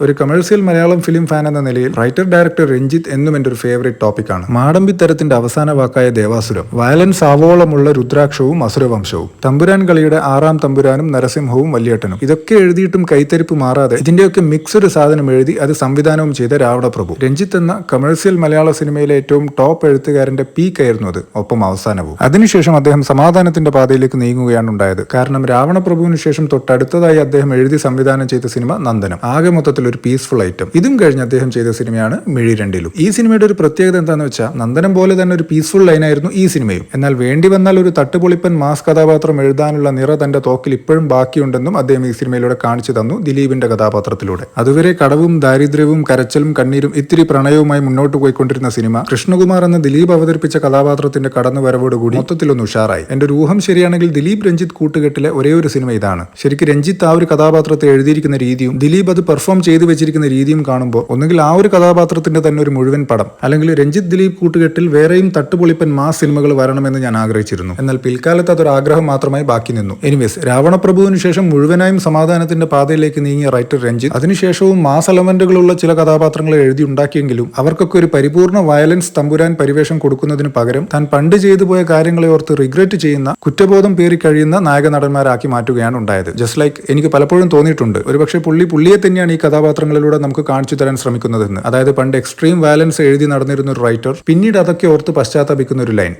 ഒരു commercial Malayalam film fan എന്ന നിലയിൽ റൈറ്റർ ഡയറക്ടർ രഞ്ജിത്ത് എന്നും എന്റെ ഒരു ഫേവറേറ്റ് ടോപ്പിക്കാണ് മാടമ്പിത്തരത്തിന്റെ അവസാന വാക്കായ ദേവാസുരം. വയലൻസ് ആവോളമുള്ള രുദ്രാക്ഷവും അസുരവംശവും. തമ്പുരാൻ കളിയുടെ ആറാം തമ്പുരാനും നരസിംഹവും വല്യേട്ടനും. ഇതൊക്കെ എഴുതിയിട്ടും കൈത്തരിപ്പ് മാറാതെ ഇതിന്റെയൊക്കെ മിക്സ് ഒരു സാധനം എഴുതി അത് സംവിധാനവും ചെയ്ത രാവണ പ്രഭു രഞ്ജിത്ത് എന്ന കമേഴ്സ്യൽ മലയാള സിനിമയിലെ ഏറ്റവും ടോപ്പ് എഴുത്തുകാരന്റെ പീക്ക് ആയിരുന്നു അത് ഒപ്പം അവസാനവും. അതിനുശേഷം അദ്ദേഹം സമാധാനത്തിന്റെ പാതയിലേക്ക് നീങ്ങുകയാണ് ഉണ്ടായത്. കാരണം രാവണ പ്രഭുവിന് ശേഷം തൊട്ടടുത്തതായി അദ്ദേഹം എഴുതി സംവിധാനം ചെയ്ത സിനിമ നന്ദനം. ആകെ മൊത്തത്തിൽ ഒരു പീസ്ഫുൾ ഐറ്റം ഇതും കഴിഞ്ഞ് അദ്ദേഹം ചെയ്ത സിനിമയാണ് മിഴി രണ്ടിലും. ഈ സിനിമയുടെ ഒരു പ്രത്യേകത എന്താണെന്ന് വെച്ചാൽ നന്ദനം പോലെ തന്നെ ഒരു പീസ്ഫുൾ ലൈനായിരുന്നു ഈ സിനിമയും. എന്നാൽ വേണ്ടി വന്നാൽ ഒരു തട്ടുപൊളിപ്പൻ മാസ് കഥാപാത്രം എഴുതാനുള്ള നിറ തന്റെ തോക്കിൽ ഇപ്പോഴും ബാക്കിയുണ്ടെന്നും അദ്ദേഹം ഈ സിനിമയിലൂടെ കാണിച്ചു തന്നു ദിലീപിന്റെ കഥാപാത്രത്തിലൂടെ. അതുവരെ കടവും ദാരിദ്ര്യവും കരച്ചിലും കണ്ണീരും ഇത്തിരി പ്രണയവുമായി മുന്നോട്ട് പോയിക്കൊണ്ടിരുന്ന സിനിമ കൃഷ്ണകുമാർ എന്ന ദിലീപ് അവതരിപ്പിച്ച കഥാപാത്രത്തിന്റെ കടന്നുവരവോടുകൂടി മൊത്തത്തിലൊന്ന് ഉഷാറായി. എന്റെ ഒരു ഊഹം ശരിയാണെങ്കിൽ ദിലീപ് രഞ്ജിത്ത് കൂട്ടുകെട്ടിലെ ഒരേ ഒരു സിനിമ ഇതാണ്. ശരിക്കും രഞ്ജിത്ത് ആ ഒരു കഥാപാത്രത്തെ എഴുതിയിരിക്കുന്ന രീതിയും ദിലീപ് അത് പെർഫോം വെച്ചിരിക്കുന്ന രീതിയും കാണുമ്പോൾ ഒന്നുകിൽ ആ ഒരു കഥാപാത്രത്തിന്റെ തന്നെ ഒരു മുഴുവൻ പടം അല്ലെങ്കിൽ രഞ്ജിത്ത് ദിലീപ് കൂട്ടുകെട്ടിൽ വേറെയും തട്ടുപൊളിപ്പൻ മാ സിനിമകൾ വരണമെന്ന് ഞാൻ ആഗ്രഹിച്ചിരുന്നു. എന്നാൽ പിൽക്കാലത്ത് അതൊരു ആഗ്രഹം മാത്രമായി ബാക്കി നിന്നു. എനിവേസ് രാവണപ്രഭുവിന് ശേഷം മുഴുവനായും സമാധാനത്തിന്റെ പാതയിലേക്ക് നീങ്ങിയ റൈറ്റർ രഞ്ജിത്ത് അതിനുശേഷവും മാസ് എലമെന്റുകളുള്ള ചില കഥാപാത്രങ്ങളെ എഴുതി ഉണ്ടാക്കിയെങ്കിലും അവർക്കൊക്കെ ഒരു പരിപൂർണ വയലൻസ് തമ്പുരാൻ പരിവേഷം കൊടുക്കുന്നതിന് പകരം താൻ പണ്ട് ചെയ്തു പോയ കാര്യങ്ങളെ ഓർത്ത് റിഗ്രറ്റ് ചെയ്യുന്ന കുറ്റബോധം പേറി കഴിയുന്ന നായക നടന്മാരാക്കി മാറ്റുകയാണ് ഉണ്ടായത്. ജസ്റ്റ് ലൈക്ക് എനിക്ക് പലപ്പോഴും തോന്നിയിട്ടുണ്ട്. ഒരുപക്ഷെ പുള്ളി പുള്ളിയെ തന്നെയാണ് ഈ കഥാപാത്രങ്ങളിലൂടെ നമുക്ക് കാണിച്ചു തരാൻ ശ്രമിക്കുന്നതെന്ന്. അതായത് പണ്ട് എക്സ്ട്രീം വയലൻസ് എഴുതി നടന്നിരുന്ന ഒരു റൈറ്റർ പിന്നീട് അതൊക്കെ ഓർത്ത് പശ്ചാത്തപിക്കുന്ന ഒരു ലൈൻ